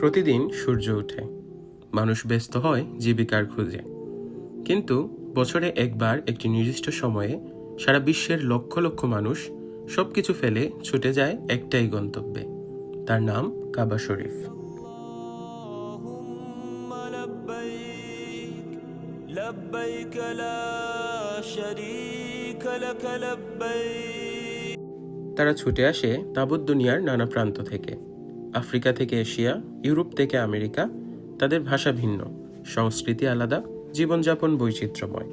প্রতিদিন সূর্য ওঠে। মানুষ ব্যস্ত হয় জীবিকার খোঁজে। কিন্তু বছরে একবার একটি নির্দিষ্ট সময়ে সারা বিশ্বের লক্ষ লক্ষ মানুষ সব কিছু ফেলে ছুটে যায় একটাই গন্তব্যে। তার নাম কাবা শরীফ। তারা ছুটে আসে তাবুদ দুনিয়ার নানা প্রান্ত থেকে। আফ্রিকা থেকে এশিয়া, ইউরোপ থেকে আমেরিকা, তাদের ভাষা ভিন্ন, সংস্কৃতি আলাদা, জীবনযাপন বৈচিত্র্যময়।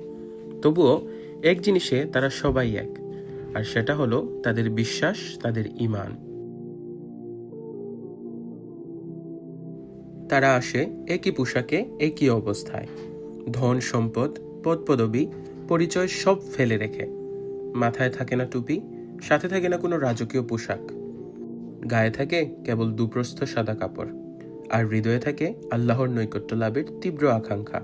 তবুও এক জিনিসে তারা সবাই এক, আর সেটা হলো তাদের বিশ্বাস, তাদের ইমান। তারা আসে একই পোশাকে, একই অবস্থায়। ধন, সম্পদ, পদ, পদবি, পরিচয় সব ফেলে রেখে। মাথায় থাকে না টুপি, সাথে থাকে না কোনো রাজকীয় পোশাক। গায়ে থাকে কেবল দুপ্রস্থ সাদা কাপড়, আর হৃদয়ে থাকে আল্লাহর নৈকট্য লাভের তীব্র আকাঙ্ক্ষা।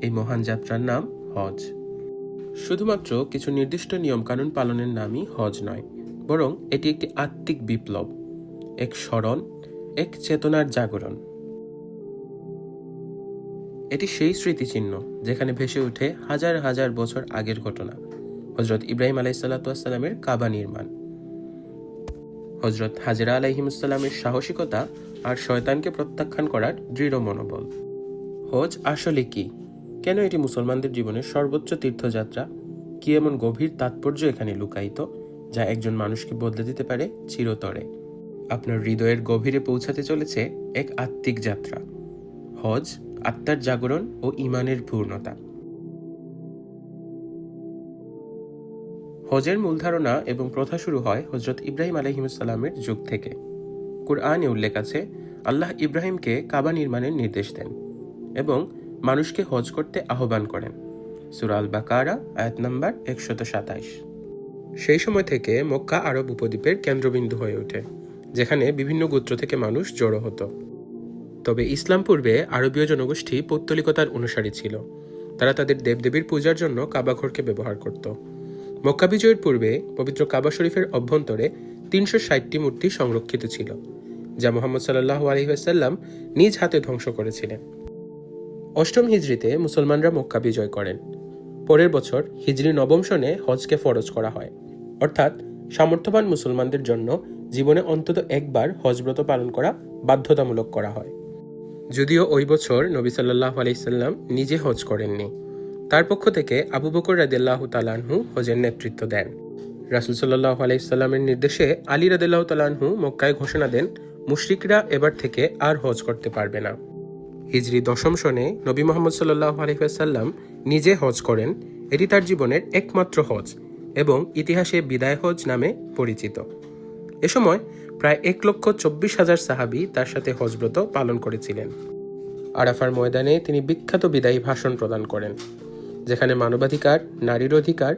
এই মহান যাত্রার নাম হজ। শুধুমাত্র কিছু নির্দিষ্ট নিয়মকানুন পালনের নামই হজ নয়, বরং এটি একটি আত্মিক বিপ্লব, এক স্মরণ, এক চেতনার জাগরণ। এটি সেই স্মৃতিচিহ্ন যেখানে ভেসে ওঠে হাজার হাজার বছর আগের ঘটনা হজরত ইব্রাহিম আলাইসাল্লাতামের কাবা নির্মাণ। হজরত হাজরা আলাইহিমুসাল্লামের সাহসিকতা আর শয়তানকে প্রত্যাখ্যান করার দৃঢ় মনোবল। হজ আসলে কি? কেন এটি মুসলমানদের জীবনের সর্বোচ্চ তীর্থযাত্রা? কি এমন গভীর তাৎপর্য এখানে লুকায়িত, যা একজন মানুষকে বদলে দিতে পারে চিরতরে? আপনার হৃদয়ের গভীরে পৌঁছাতে চলেছে এক আত্মিক যাত্রা। হজ, আত্মার জাগরণ ও ইমানের পূর্ণতা। হজের মূল ধারণা এবং প্রথা শুরু হয় হজরত ইব্রাহিম আলহিমসাল্লামের যুগ থেকে। কুরআনে উল্লেখ আছে, আল্লাহ ইব্রাহিমকে কাবা নির্মাণের নির্দেশ দেন এবং মানুষকে হজ করতে আহ্বান করেন। সুরাল বাকারা আয়াত নাম্বার একশত সাতাইশ। সেই সময় থেকে মক্কা আরব উপদ্বীপের কেন্দ্রবিন্দু হয়ে ওঠে, যেখানে বিভিন্ন গোত্র থেকে মানুষ জড়ো হতো। তবে ইসলাম পূর্বে আরবীয় জনগোষ্ঠী পৌত্তলিকতার অনুসারী ছিল। তারা তাদের দেবদেবীর পূজার জন্য কাবাঘরকে ব্যবহার করত। মক্কা বিজয়ের পূর্বে পবিত্র কাবা শরীফের অভ্যন্তরে তিনশো ষাটটি মূর্তি সংরক্ষিত ছিল, যা মোহাম্মদ সাল্লাহ আলহিহাসাল্লাম নিজ হাতে ধ্বংস করেছিলেন। অষ্টম হিজড়িতে মুসলমানরা মক্কা বিজয় করেন। পরের বছর হিজরি নবম সনে হজকে ফরজ করা হয়। অর্থাৎ সামর্থ্যবান মুসলমানদের জন্য জীবনে অন্তত একবার হজব্রত পালন করা বাধ্যতামূলক করা হয়। যদিও ওই বছর নবী সাল্লাহ আলাইসাল্লাম নিজে হজ করেননি। তার পক্ষ থেকে আবু বকর রাদিল্লাহ তালানহু হজের নেতৃত্ব দেন। রাসুল সাল্লাহ আলাইসাল্লামের নির্দেশে আলী রাদিল্লাহ তালানহু মক্কায় ঘোষণা দেন, মুশরিকরা এবার থেকে আর হজ করতে পারবে না। হিজরি দশম সনে নবী মোহাম্মদ সাল্লাহ আলহিহাসাল্লাম নিজে হজ করেন। এটি তার জীবনের একমাত্র হজ এবং ইতিহাসে বিদায় হজ নামে পরিচিত। এ সময় প্রায় এক লক্ষ চব্বিশ হাজার সাহাবি তার সাথে হজব্রত পালন করেছিলেন। আরাফার ময়দানে তিনি বিখ্যাত বিদায়ী ভাষণ প্রদান করেন। যেখানে মানবাধিকার, নারীর অধিকার,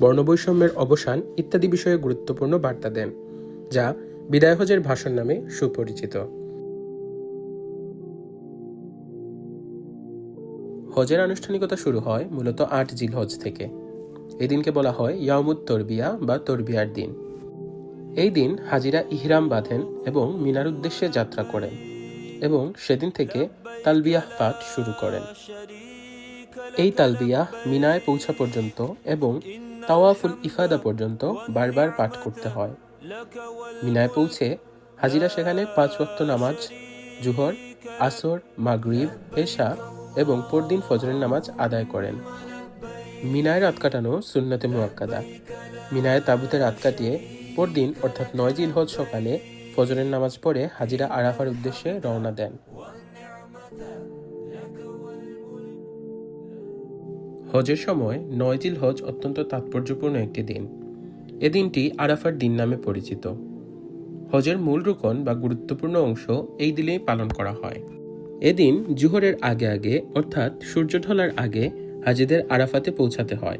বর্ণবৈষম্যের অবসান ইত্যাদি বিষয়ে গুরুত্বপূর্ণ বার্তা দেন, যা বিদায় হজের ভাষণ নামে সুপরিচিত। হজের আনুষ্ঠানিকতা শুরু হয় মূলত আট জিল হজ থেকে। এই দিনকে বলা হয় ইয়ামুদ তরবিয়া বা তরবিয়ার দিন। এই দিন হাজিরা ইহরাম বাঁধেন এবং মিনার উদ্দেশ্যে যাত্রা করেন এবং সেদিন থেকে তালবিয়াহ পাঠ শুরু করেন। এই তালবিয়াহ মিনায় পৌঁছা পর্যন্ত এবং তাওয়াফুল ইফাদা পর্যন্ত বারবার পাঠ করতে হয়। মিনায় পৌঁছে হাজিরা সেখানে পাঁচ ওয়াক্ত নামাজ, জুহর, আসর, মাগরিব, এশা এবং পরদিন ফজরের নামাজ আদায় করেন। মিনায় রাত কাটানো সুন্নতে মুয়াক্কাদা মিনায় তাবুতে রাত কাটিয়ে পরদিন অর্থাৎ নয় জিল হজ সকালে ফজরের নামাজ পড়ে হাজিরা আরাফার উদ্দেশ্যে রওনা দেন। হজের সময় নয়জিল হজ অত্যন্ত তাৎপর্যপূর্ণ একটি দিন। এ দিনটি আরাফার দিন নামে পরিচিত। হজের মূল রুকন বা গুরুত্বপূর্ণ অংশ এই দিনেই পালন করা হয়। এদিন জুহরের আগে আগে, অর্থাৎ সূর্য ঢলার আগে, হাজিদের আরাফাতে পৌঁছাতে হয়।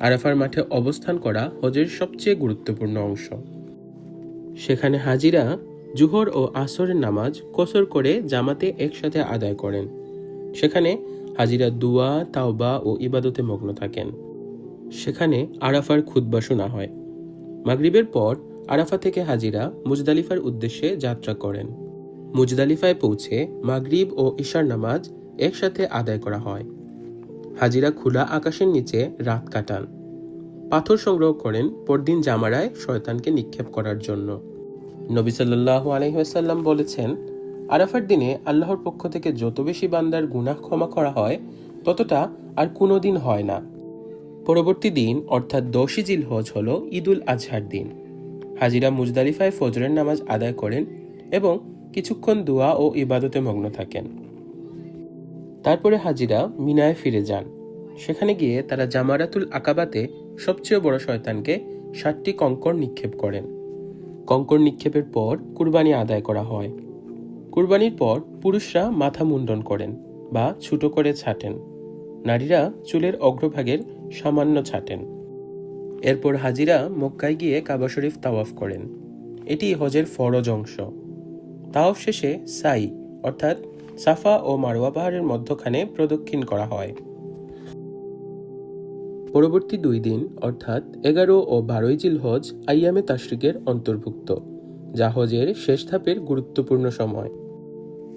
আরাফার মাঠে অবস্থান করা হজের সবচেয়ে গুরুত্বপূর্ণ অংশ। সেখানে হাজিরা জুহর ও আসরের নামাজ কসর করে জামাতে একসাথে আদায় করেন। সেখানে হাজিরা, দুয়া, তাওবা ও ইবাদতে মগ্ন থাকেন। সেখানে আরাফার খুদ্া শোনা হয়। মাগরিবের পর আরাফা থেকে হাজিরা মুজদালিফার উদ্দেশ্যে যাত্রা করেন। মুজদালিফায় পৌঁছে মাগরিব ও ঈশার নামাজ একসাথে আদায় করা হয়। হাজিরা খোলা আকাশের নিচে রাত কাটান। পাথর সংগ্রহ করেন পরদিন জামারায় শয়তানকে নিক্ষেপ করার জন্য। নবী সাল্লাহ আলহিহাসাল্লাম বলেছেন আরাফার দিনে আল্লাহর পক্ষ থেকে যত বেশি বান্দার গুনাহ ক্ষমা করা হয়, ততটা আর কোনো দিন হয় না। পরবর্তী দিন, অর্থাৎ দশই জিল হজ হল ঈদুল আজহার দিন। হাজিরা মুজদালিফায় ফজরের নামাজ আদায় করেন এবং কিছুক্ষণ দোয়া ও ইবাদতে মগ্ন থাকেন। তারপরে হাজিরা মিনায় ফিরে যান। সেখানে গিয়ে তারা জামারাতুল আকাবাতে সবচেয়ে বড় শয়তানকে ষাটটি কঙ্কর নিক্ষেপ করেন। কঙ্কর নিক্ষেপের পর কুরবানি আদায় করা হয়। কুরবানির পর পুরুষরা মাথা মুন্ডন করেন বা ছুটো করে ছাটেন। নারীরা চুলের অগ্রভাগের সামান্য ছাটেন। এরপর হাজিরা মক্কায় গিয়ে কাবা শরীফ তাওয়াফ করেন। এটি হজের ফরজ অংশ। তাওয়াফ শেষে সাই, অর্থাৎ সাফা ও মারোয়া পাহাড়ের মধ্যখানে প্রদক্ষিণ করা হয়। পরবর্তী দুই দিন, অর্থাৎ এগারো ও বারোই জিল হজ আইয়ামে তাশরিকের অন্তর্ভুক্ত, যা হজের শেষ ধাপের গুরুত্বপূর্ণ সময়।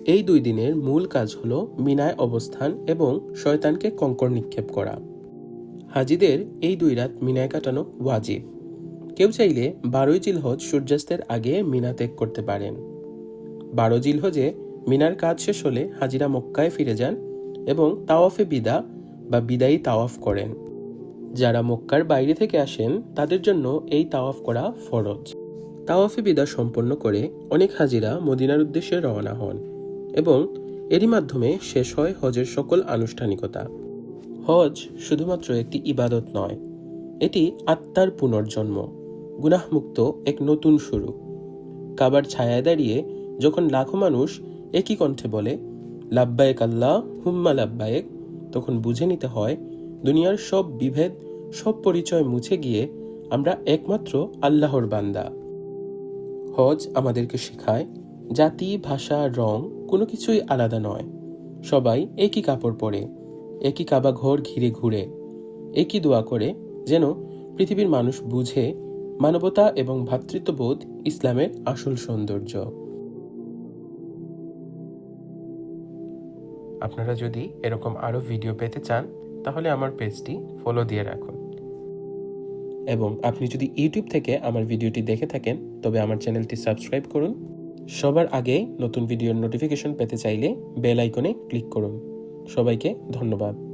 এই দুই দিনের মূল কাজ হল মিনায় অবস্থান এবং শয়তানকে কঙ্কর নিক্ষেপ করা। হাজিদের এই দুই রাত মিনায় কাটানো ওয়াজিব। কেউ চাইলে বারোই জিলহজ সূর্যাস্তের আগে মিনা ত্যাগ করতে পারেন। বারো জিলহজে মিনার কাজ শেষ হলে হাজিরা মক্কায় ফিরে যান এবং তাওয়াফে বিদা বা বিদায়ী তাওয়াফ করেন। যারা মক্কার বাইরে থেকে আসেন, তাদের জন্য এই তাওয়াফ করা ফরজ। তাওয়াফে বিদা সম্পন্ন করে অনেক হাজিরা মদিনার উদ্দেশ্যে রওনা হন। এবং এরই মাধ্যমে শেষ হয় হজের সকল আনুষ্ঠানিকতা। হজ শুধুমাত্র একটি ইবাদত নয়, এটি আত্মার পুনর্জন্ম, গুনাহমুক্ত এক নতুন শুরু। কাবার ছায়ায় দাঁড়িয়ে যখন লাখো মানুষ একই কণ্ঠে বলে, লাব্বায়েক আল্লাহ, হুম্মা লাব্বায়েক, তখন বুঝে নিতে হয়, দুনিয়ার সব বিভেদ, সব পরিচয় মুছে গিয়ে আমরা একমাত্র আল্লাহর বান্দা। হজ আমাদেরকে শেখায় জাতি, ভাষা, রং কোনো কিছুই আলাদা নয়। সবাই একই কাপড় পরে, একই কাবা ঘর ঘিরে ঘুরে, একই দোয়া করে যেন পৃথিবীর মানুষ বুঝে মানবতা এবং ভ্রাতৃত্ববোধ ইসলামের আসল সৌন্দর্য। আপনারা যদি এরকম আরও ভিডিও পেতে চান, তাহলে আমার পেজটি ফলো দিয়ে রাখুন। এবং আপনি যদি ইউটিউব থেকে আমার ভিডিওটি দেখে থাকেন, তবে আমার চ্যানেলটি সাবস্ক্রাইব করুন। সবার আগে নতুন ভিডিওর নোটিফিকেশন পেতে চাইলে বেল আইকনে ক্লিক করুন। সবাইকে ধন্যবাদ।